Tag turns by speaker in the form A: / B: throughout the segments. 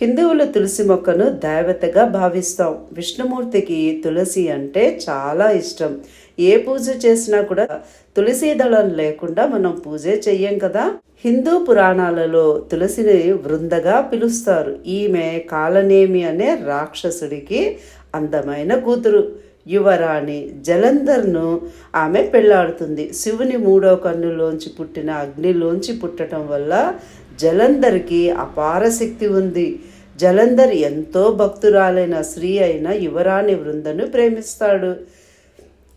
A: హిందువులు తులసి మొక్కను దేవతగా భావిస్తాం. విష్ణుమూర్తికి తులసి అంటే చాలా ఇష్టం. ఏ పూజ చేసినా కూడా తులసి దళం లేకుండా మనం పూజ చెయ్యం కదా? హిందూ పురాణాలలో తులసిని వృందగా పిలుస్తారు. ఈమె కాలనేమి అనే రాక్షసుడికి అందమైన కూతురు. యువరాణి జలంధర్ను ఆమె పెళ్ళాడుతుంది. శివుని మూడో కన్నులోంచి పుట్టిన అగ్నిలోంచి పుట్టడం వల్ల జలంధర్కి అపార శక్తి ఉంది. జలంధర్ ఎంతో భక్తురాలైన స్త్రీ అయిన యువరాణి వృందను ప్రేమిస్తాడు.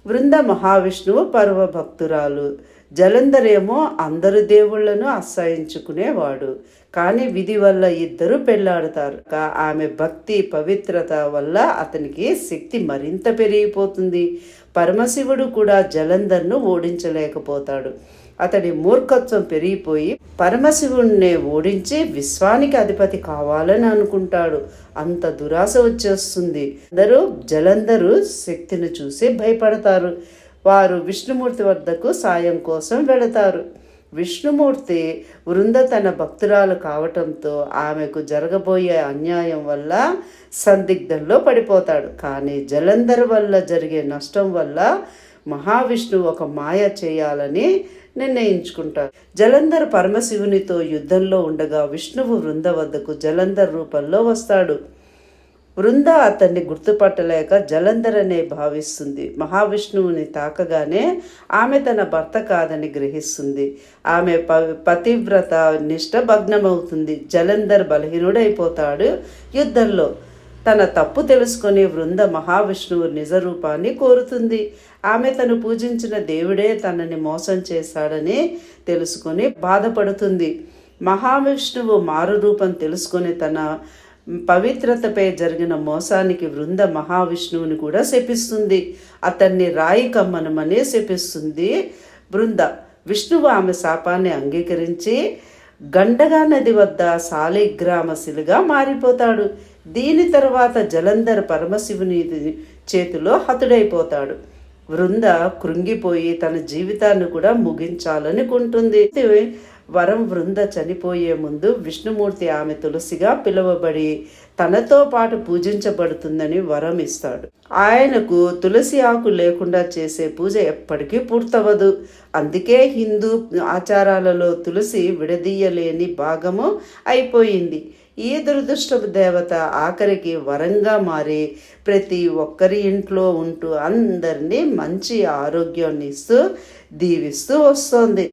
A: వృంద మహావిష్ణువు పర్వ భక్తురాలు. జలంధరేమో అందరు దేవుళ్ళను ఆశ్రయించుకునేవాడు. కానీ విధి వల్ల ఇద్దరు పెళ్ళాడతారు. ఆమె భక్తి పవిత్రత వల్ల అతనికి శక్తి మరింత పెరిగిపోతుంది. పరమశివుడు కూడా జలంధర్ను ఓడించలేకపోతాడు. అతడి మూర్ఖత్వం పెరిగిపోయి పరమశివుణ్ణి ఓడించి విశ్వానికి అధిపతి కావాలని అనుకుంటాడు. అంత దురాశ వచ్చేస్తుంది. అందరూ జలంధరు శక్తిని చూసి భయపడతారు. వారు విష్ణుమూర్తి వద్దకు సాయం కోసం వెళతారు. విష్ణుమూర్తి వృంద తన భక్తురాలు కావటంతో ఆమెకు జరగబోయే అన్యాయం వల్ల సందిగ్ధంలో పడిపోతాడు. కానీ జలంధర్ వల్ల జరిగే నష్టం వల్ల మహావిష్ణువు ఒక మాయ చేయాలని నిర్ణయించుకుంటారు. జలంధర్ పరమశివునితో యుద్ధంలో ఉండగా విష్ణువు వృంద వద్దకు జలంధర్ రూపంలో వస్తాడు. వృంద అతన్ని గుర్తుపట్టలేక జలంధర్ అనే భావిస్తుంది. మహావిష్ణువుని తాకగానే ఆమె తన భర్త కాదని గ్రహిస్తుంది. ఆమె ప పతివ్రత నిష్ట భగ్నమవుతుంది. జలంధర్ బలహీనుడైపోతాడు యుద్ధంలో. తన తప్పు తెలుసుకొని వృంద మహావిష్ణువు నిజ రూపాన్ని కోరుతుంది. ఆమె తను పూజించిన దేవుడే తనని మోసం చేశాడని తెలుసుకొని బాధపడుతుంది. మహావిష్ణువు మారు రూపం తెలుసుకొని తన పవిత్రతపై జరిగిన మోసానికి వృంద మహావిష్ణువుని కూడా శపిస్తుంది. అతన్ని రాయి కమ్మనమని శపిస్తుంది బృంద విష్ణువు ఆమె శాపాన్ని అంగీకరించి గండగా నది వద్ద శాలిగ్రామశిలుగా మారిపోతాడు. దీని తర్వాత జలంధర్ పరమశివుని చేతిలో హతుడైపోతాడు. వృంద కృంగిపోయి తన జీవితాన్ని కూడా ముగించాలనుకుంటుంది. వరం వృంద చనిపోయే ముందు విష్ణుమూర్తి ఆమె తులసిగా పిలువబడి తనతో పాటు పూజించబడుతుందని వరం ఇస్తాడు. ఆయనకు తులసి ఆకు లేకుండా చేసే పూజ ఎప్పటికీ పూర్తవదు అందుకే హిందూ ఆచారాలలో తులసి విడదీయలేని భాగము అయిపోయింది. ఈ దురదృష్ట దేవత ఆఖరికి వరంగా మారి ప్రతి ఒక్కరి ఇంట్లో ఉంటూ అందరినీ మంచి ఆరోగ్యాన్ని ఇస్తూ దీవిస్తూ వస్తోంది.